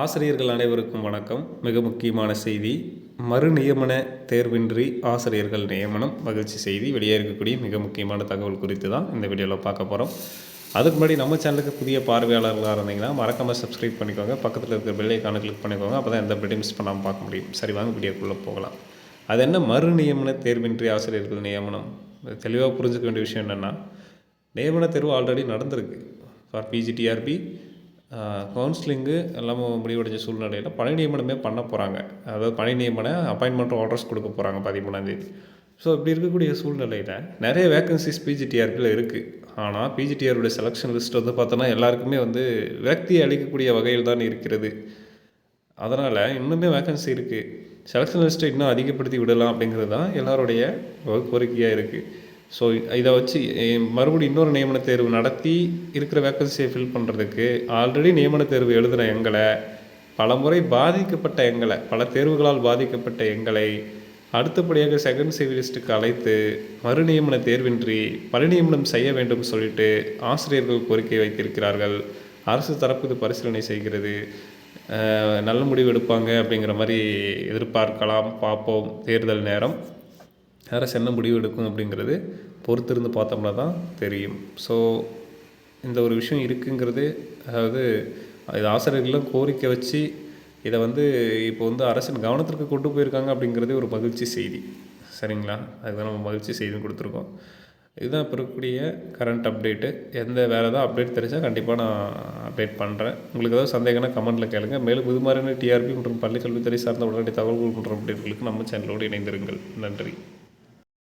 ஆசிரியர்கள் அனைவருக்கும் வணக்கம். மிக முக்கியமான செய்தி மறு நியமன தேர்வின்றி ஆசிரியர்கள் நியமனம் மகிழ்ச்சி செய்தி வெளியே இருக்கக்கூடிய மிக முக்கியமான தகவல் குறித்து தான் இந்த வீடியோவில் பார்க்க போகிறோம் அதுக்கு முன்னாடி நம்ம சேனலுக்கு புதிய பார்வையாளர்களாக இருந்தீங்கன்னா மறக்காமல் சப்ஸ்கிரைப் பண்ணிக்கோங்க. பக்கத்தில் இருக்கிற பெல்லைக்கான கிளிக் பண்ணிக்கோங்க. அப்போ தான் எந்த வீடியோ மிஸ் பண்ணாமல் பார்க்க முடியும். சரி வாங்க வீடியோக்குள்ளே போகலாம். அது என்ன மறு நியமன தேர்வின்றி ஆசிரியர்கள் நியமனம்? தெளிவாக புரிஞ்சுக்க வேண்டிய விஷயம் என்னென்னா நியமன தேர்வு ஆல்ரெடி நடந்திருக்கு. ஃபார் பிஜிடிஆர்பி கவுன்சிலிங்கு எல்லாமே முடிவடைஞ்ச சூழ்நிலையில் பணி நியமனமே பண்ண போகிறாங்க அதாவது பணி நியமன அப்பாயின்மெண்ட் ஆர்டர்ஸ் கொடுக்க போகிறாங்க பதிமூணாந்தேதி ஸோ இப்படி இருக்கக்கூடிய சூழ்நிலையில் நிறைய வேகன்சிஸ் பிஜிடிஆர்கில் இருக்குது ஆனால் பிஜிடிஆருடைய செலெக்ஷன் லிஸ்ட் வந்து பார்த்தோன்னா எல்லாருக்குமே வந்து வேக்தியை அளிக்கக்கூடிய வகையில் தான் இருக்கிறது. அதனால் இன்னுமே வேகன்சி இருக்குது செலெக்ஷன் லிஸ்ட்டை இன்னும் அதிகப்படுத்தி விடலாம் அப்படிங்கிறது தான் எல்லாருடைய கோரிக்கையாக இருக்குது ஸோ இதை வச்சு மறுபடியும் இன்னொரு நியமன தேர்வு நடத்தி இருக்கிற வேக்கன்சியை ஃபில் பண்ணுறதுக்கு ஆல்ரெடி நியமன தேர்வு எழுதின எங்களை பலமுறை பாதிக்கப்பட்ட எங்களை பல தேர்வுகளால் பாதிக்கப்பட்ட எங்களை அடுத்தபடியாக செகண்ட் சிவிலிஸ்ட்டுக்கு அழைத்து மறுநியமன தேர்வின்றி பரிநியமனம் செய்ய வேண்டும் சொல்லிட்டு ஆசிரியர்கள் கோரிக்கை வைத்திருக்கிறார்கள். அரசு தரப்பு இது பரிசீலனை செய்கிறது. நல்ல முடிவு எடுப்பாங்க அப்படிங்கிற மாதிரி எதிர்பார்க்கலாம் பார்ப்போம் தேர்தல் நேரம். அரசு என்ன முடிவு எடுக்கும் அப்படிங்கிறது பொறுத்திருந்து பார்த்தோம்னா தான் தெரியும். ஸோ இந்த ஒரு விஷயம் இருக்குங்கிறது அதாவது இது ஆசிரியர்களும் கோரிக்கை வச்சு இதை வந்து இப்போ வந்து அரசின் கவனத்திற்கு கொண்டு போயிருக்காங்க அப்படிங்கிறதே ஒரு மகிழ்ச்சி செய்தி. சரிங்களா? அதுதான் நம்ம மகிழ்ச்சி செய்தின்னு கொடுத்துருக்கோம். இதுதான் இப்போ இருக்கக்கூடிய கரண்ட் அப்டேட்டு எந்த வேறு ஏதாவது அப்டேட் தெரிஞ்சால் கண்டிப்பாக நான் அப்டேட் பண்ணுறேன் உங்களுக்கு ஏதாவது சந்தேகம்னா கமெண்ட்டில் கேளுங்க. மேலும் இது மாதிரியான டிஆர்பி மற்றும் பள்ளிக்கல்வித்துறை சார்ந்த உடனடி தகவல்கள் மற்றும் அப்டேட்களுக்கு நம்ம சேனலோடு இணைந்திருங்கள். நன்றி.